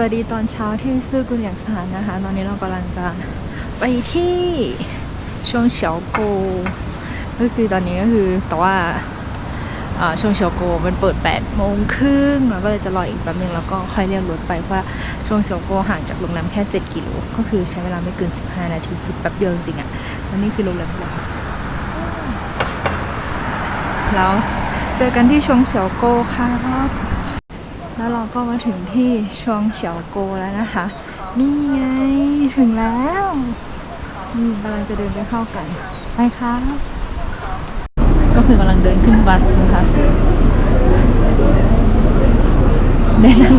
สวัสดีตอนเช้าที่ซื่อกุนอย่างสถานนะคะ ตอนนี้เรากำลังจะไปที่ชงเฉียวโก ก็คือตอนนี้ก็คือแต่ว่าชงเฉียวโกมันเปิด8โมงครึ่งเราก็เลยจะรออีกแป๊บนึงแล้วก็ค่อยเรียกรถไปเพราะว่าชงเฉียวโกห่างจากโรงแรมแค่7กิโลก็คือใช้เวลาไม่เกิน 15 นาทีคือแป๊บเดียวจริงๆอะแล้วนี่คือโรงแรมเราแล้วเจอกันที่ชงเฉียวโกครับ แล้วเราก็มาถึงที่ชวงเฉียวโกแล้วนะคะ นี่ไงถึงแล้วนี่กำลังจะเดินไปเข้ากันไปค่ะก็คือกำลังเดินขึ้นบัสนะคะได้นั่ง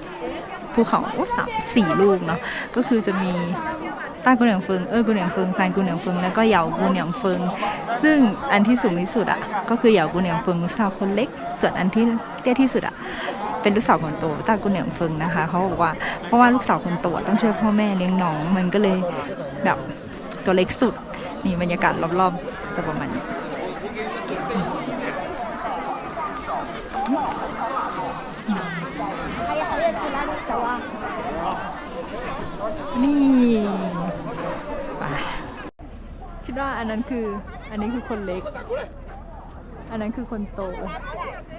ภูเขาสามสี่ลูกเนาะก็คือจะมีต้กุนเหลียงเฟิงเออกุนเหลียงเฟิงซานกุนเหลียงเฟิงแล้วก็เหยากุนเหลียงเฟิงซึ่งอันที่สูงที่สุดอะก็คือเหยากุนเหลียงเฟิงลูกสาวคนเล็ก ส่วนอันที่เตี้ยที่สุดอะเป็นลูกสาวคนโตตากุนเหนียงเฟิงนะคะเขาบอกว่าเพราะว่าลูกสาวคนโตต้องช่วยพ่อแม่เลี้ยงน้องมันก็เลยแบบตัวเล็กสุดนี่บรรยากาศรอบๆจะประมาณนี้ไป คิดว่าอันนั้นคืออันนี้คือคนเล็ก อันนั้นคือคนโต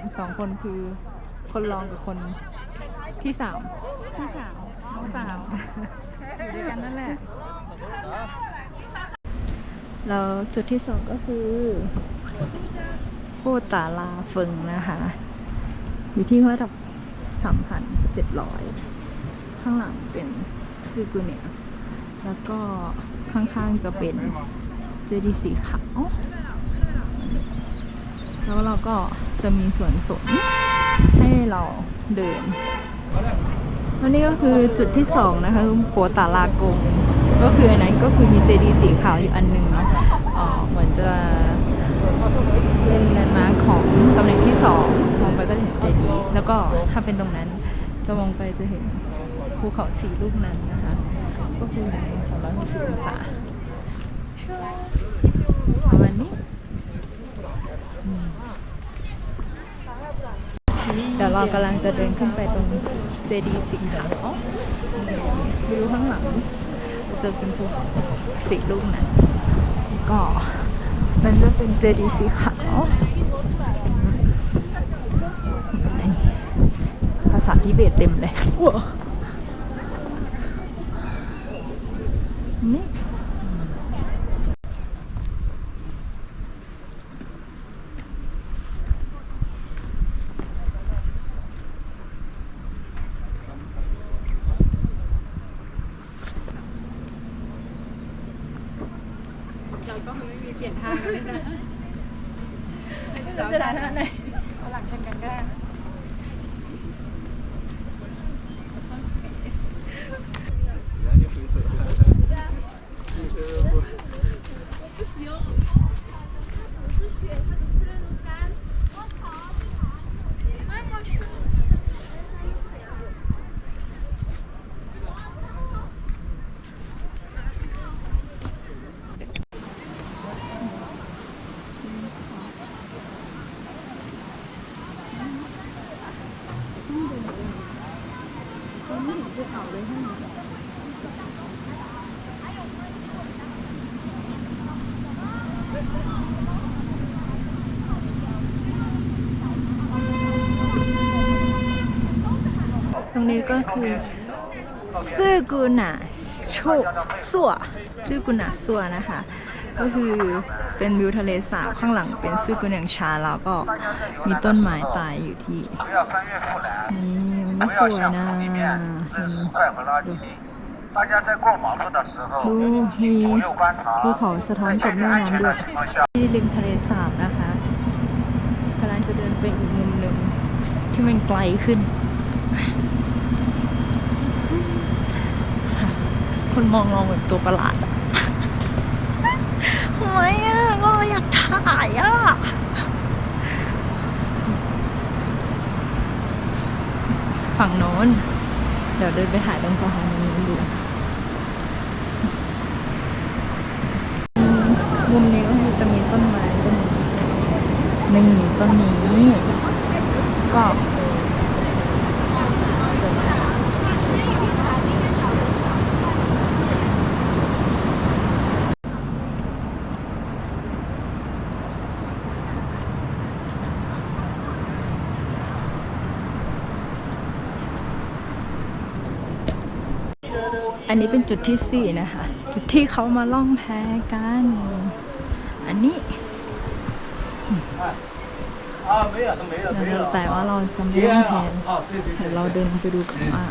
อีกสองคนคือคนรองกับคนที่สามที่สาวน้องสาวอยู่ด้วยกันนั่นแหละ แล้วจุดที่สองก็คือโปตาลาเฟิงนะคะ อยู่ที่ระดับสามพันเจ็ดร้อยข้างหลังเป็นซือกุเนียแล้วก็ข้างๆจะเป็นเจดีย์สีขาวแล้วเราก็จะมีสวนสนให้เราเดินแล้วนี่ก็คือจุดที่สองนะคะโปตาลากงก็คืออันนั้นก็คือมีเจดีย์สีขาวอยู่อันหนึ่งเนาะเอ่อเหมือนจะเป็นแลนด์มาร์คของตำแหน่งที่สองมองไปก็จะเห็นเจดีย์แล้วก็ถ้าเป็นตรงนั้นจะมองไปจะเห็นภูเขาสีลูกนั้นนะคะ ก็คือสามร้อยหกสิบองศา ประมาณนี้เดี๋ยวเรากำลังจะเดินขึ้นไปตรงเจดีย์สีขาววิวข้างหลังจะเป็นภูเขาสีลูกนั้นก็มันจะเป็นเจดีย์สีขาวนี่ภาษาทิเบตเต็มเลย ว้าวนี่จะได้เท่าไหร่หลังเช่นกันก็ได้าเลยใช่ไหตรงนี้ก็คือซื่อกุณาโชสัวชื่อกุณาสัวนะคะ ก็คือเป็นวิวทะเลสาบข้างหลังเป็นซื่อกุนยางชาแล้วก็มีต้นไม้ตายอยู่ที่นี่ สวยนะดูมีภูเขาสะท้อนกับแม่น้ำด้วยที่ริมทะเลสาบนะคะกำลังจะเดินไปอีกมุมหนึ่งที่มันไกลขึ้น คนมองเราเหมือนตัวประหลาดทำไมอะก็อยากถ่ายอะ ฝั่งโน้น เดี๋ยวเดินไปถ่ายตรงสะพานนี้ดูมุมนี้ก็คือจะมีต้นไม้ต้นนี้ต้นนี้ก็ อันนี้เป็นจุดที่สี่นะคะ จุดที่เขามาล่องแพกัน อันนี้แต่ว่าเราจะไม่ล่องแพเดี๋ยวเราเดินไปดูกันว่า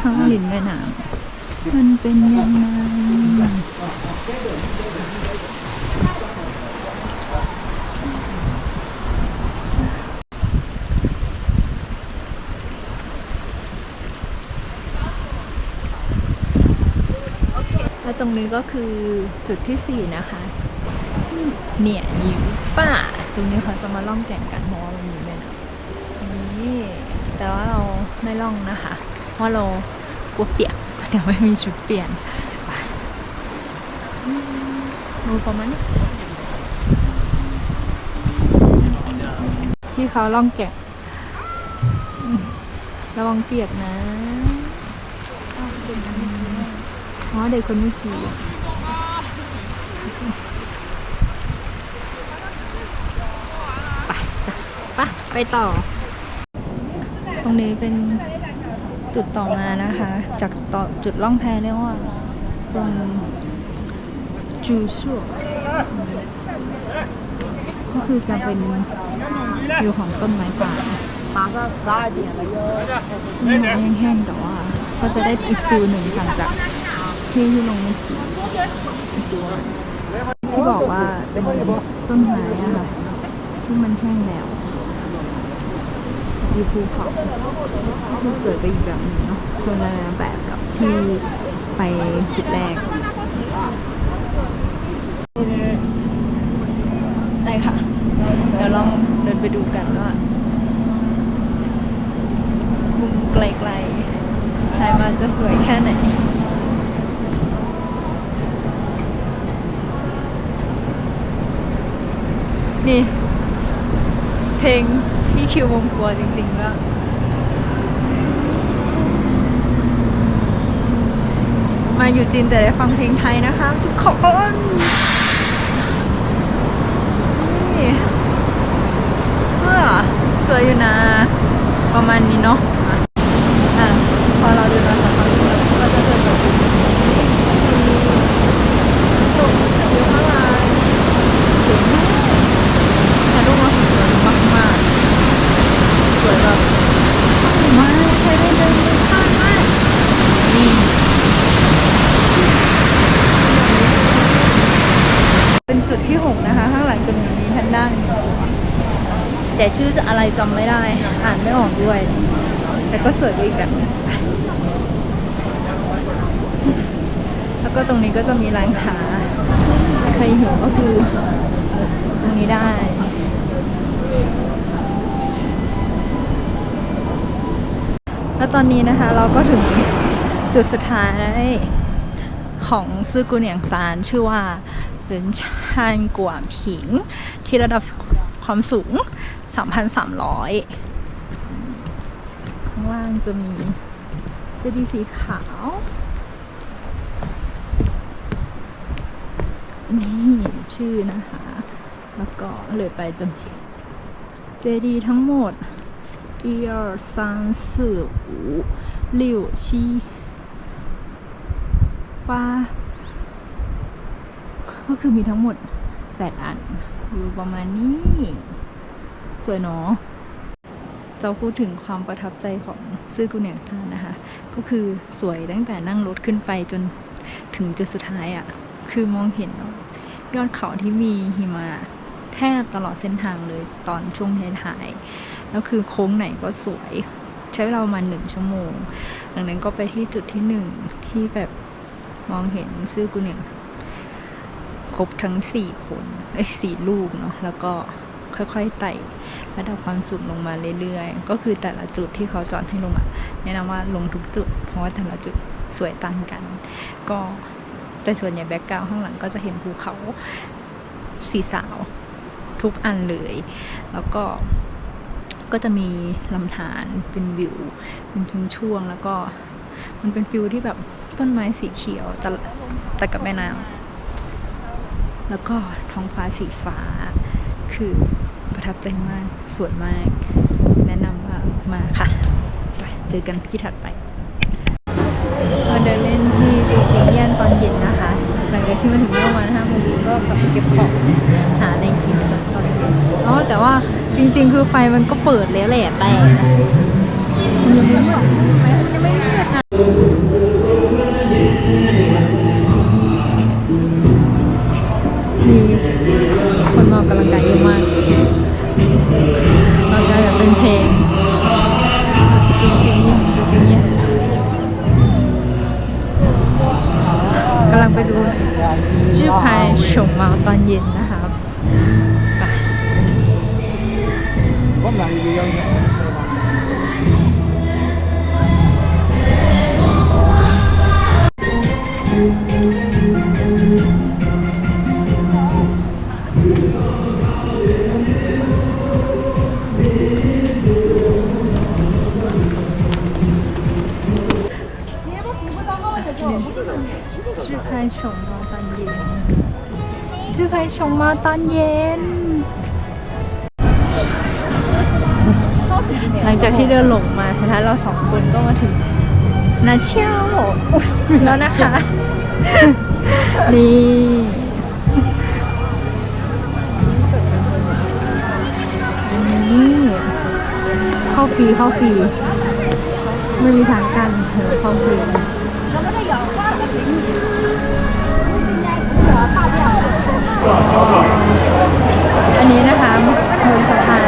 ข้างหลินแม่น้ำมันเป็นยังไง และตรงนี้ก็คือจุดที่สี่นะคะ เนี่ยนิวป้าตรงนี้เขาจะมาล่องแก่งกันเพราะว่ามันมีแม่น้ำนี่แต่ว่าเราไม่ล่องนะคะเพราะเรากลัวเปียกเดี๋ยวไม่มีชุดเปลี่ยนไปอืมดูประมาณนี้ที่เขาล่องแก่งระวังเปียกนะ อ๋อเด็กคนเมื่อกี้ไปไปต่อ ตรงนี้เป็นจุดต่อมานะคะ จากต่อจุดล่องแพเรียกว่าตรงจูซัวก็คือจะเป็นวิวของต้นไม้ป่านี่ไม้แห้งๆแต่ว่า ก็จะได้อีกฟิวหนึ่งต่างจาก ที่ที่ลงมาที่บอกว่าเป็นต้นไม้อะค่ะที่มันแห้งแล้วมีภูเขาที่สวยไปอีกแบบหนึงเนาะคนละแบบกับที่ไปจุดแรกใช่ค่ะ เดี๋ยวลองเดินไปดูกันว่ามุมไกลๆถ่ายมาจะสวยแค่ไหน นี่ เพลงพี่คิววงครัวจริงๆแล้วมาอยู่จีนแต่ได้ฟังเพลงไทยนะคะ ทุกคนนี่เมื่อสวยอยู่นะ ประมาณนี้เนาะอะพอเราเดินมาสักพักหนึ่งแล้วก็จะเดินแบบนี้อยู่ข้างหลังสวยมาก ถ่ายรูปมาสวยมากมากๆสวยแบบมากใครได้เดินดูข้างมากนี่เป็นจุดที่หกนะคะ ข้างหลังจะมีแพนด้า แต่ชื่อจะอะไรจำไม่ได้ อ่านไม่ออกด้วย แต่ก็สวยไปอีกแบบหนึ่งไปแล้วก็ตรงนี้ก็จะมีร้านค้าใครหิวก็คือ ตรงนี้ได้แล้วตอนนี้นะคะเราก็ถึงจุดสุดท้ายของซื่อกุนเหนียงซานชื่อว่าหรินชานกวางผิง ที่ระดับความสูง 3,300 ข้างล่างจะมีเจดีย์สีขาว นี่ชื่อนะคะ แล้วก็เลยไปจะมีเจดีย์ทั้งหมด一二三四五六七八 ก็คือมีทั้งหมด 8 อัน อยู่ประมาณนี้ สวยเนาะจะพูดถึงความประทับใจของซื่อกุเหนียงซานนะคะ ก็คือสวยตั้งแต่นั่งรถขึ้นไปจนถึงจุดสุดท้ายอะ่ะ คือมองเห็นยอดเขาที่มีหิมะแทบตลอดเส้นทางเลยตอนช่วงท้ายๆแล้วคือโค้งไหนก็สวย ใช้เวลาประมาณหนึ่งชั่วโมง ดังนั้นก็ไปที่จุดที่หนึ่งที่แบบมองเห็นซื่อกุเหนียงครบทั้งสี่คนเอ้สี่ลูกเนาะแล้วก็ ค่อยๆไต่ระดับความสูงลงมาเรื่อยๆ ก็คือแต่ละจุดที่เขาจอดให้ลงอะแนะนำว่าลงทุกจุด เพราะว่าแต่ละจุดสวยต่างกัน ก็แต่ส่วนใหญ่แบ็กกราวข้างหลังก็จะเห็นภูเขาสีสาว ทุกอันเลย แล้วก็ก็จะมีลำธารเป็นวิว เป็นช่วงๆแล้วก็มันเป็นฟิวที่แบบต้นไม้สีเขียวแต่แต่กับแม่น้ำแล้วก็ท้องฟ้าสีฟ้า คือประทับใจมาก สวยมาก แนะนำว่ามาค่ะ ไปเจอกันที่ถัดไปมาเดินเล่นที่ปีจิงเยียนตอนเย็นนะคะ หลังจากที่มาถึงเมื่อวันห้าโมงเย็นก็กลับไปเก็บของหาอะไรกินกันตอนเย็นอ๋อแต่ว่าจริง ๆ คือไฟมันก็เปิดแล้วแหละแต่มันยังไม่มืดไหมมันยังไม่หมืด อนเย็น หลังจากที่เดินหลงมาสุดท้ายเราสองคนก็มาถึงนาเชี่ยวแล้วนะคะ นี่นี่เข้าฟรีเข้าฟรีไม่มีทางกันเถอะเข้าฟรี อันนี้นะคะบนสะพาน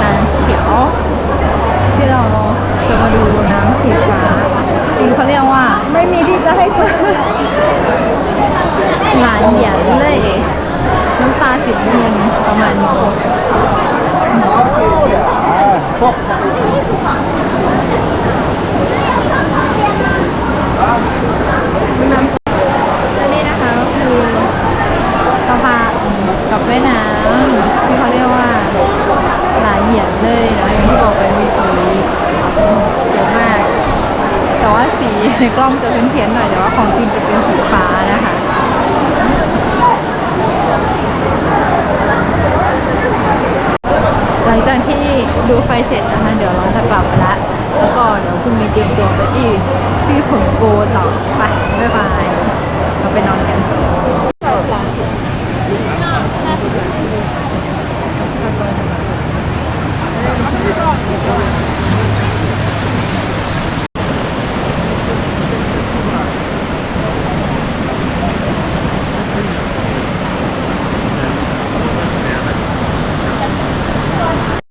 นานเฉียว ที่เราจะมาดูน้ำสีฟ้าจริงเขาเรียกว่า ไม่มีที่จะให้ซื้อหลานเหยียนเลยน้ำตาสีเงินประมาณนี้น้ ตัวไปที่ที่ผมโกต่อไปบ๊ายบายเราไปนอนกัน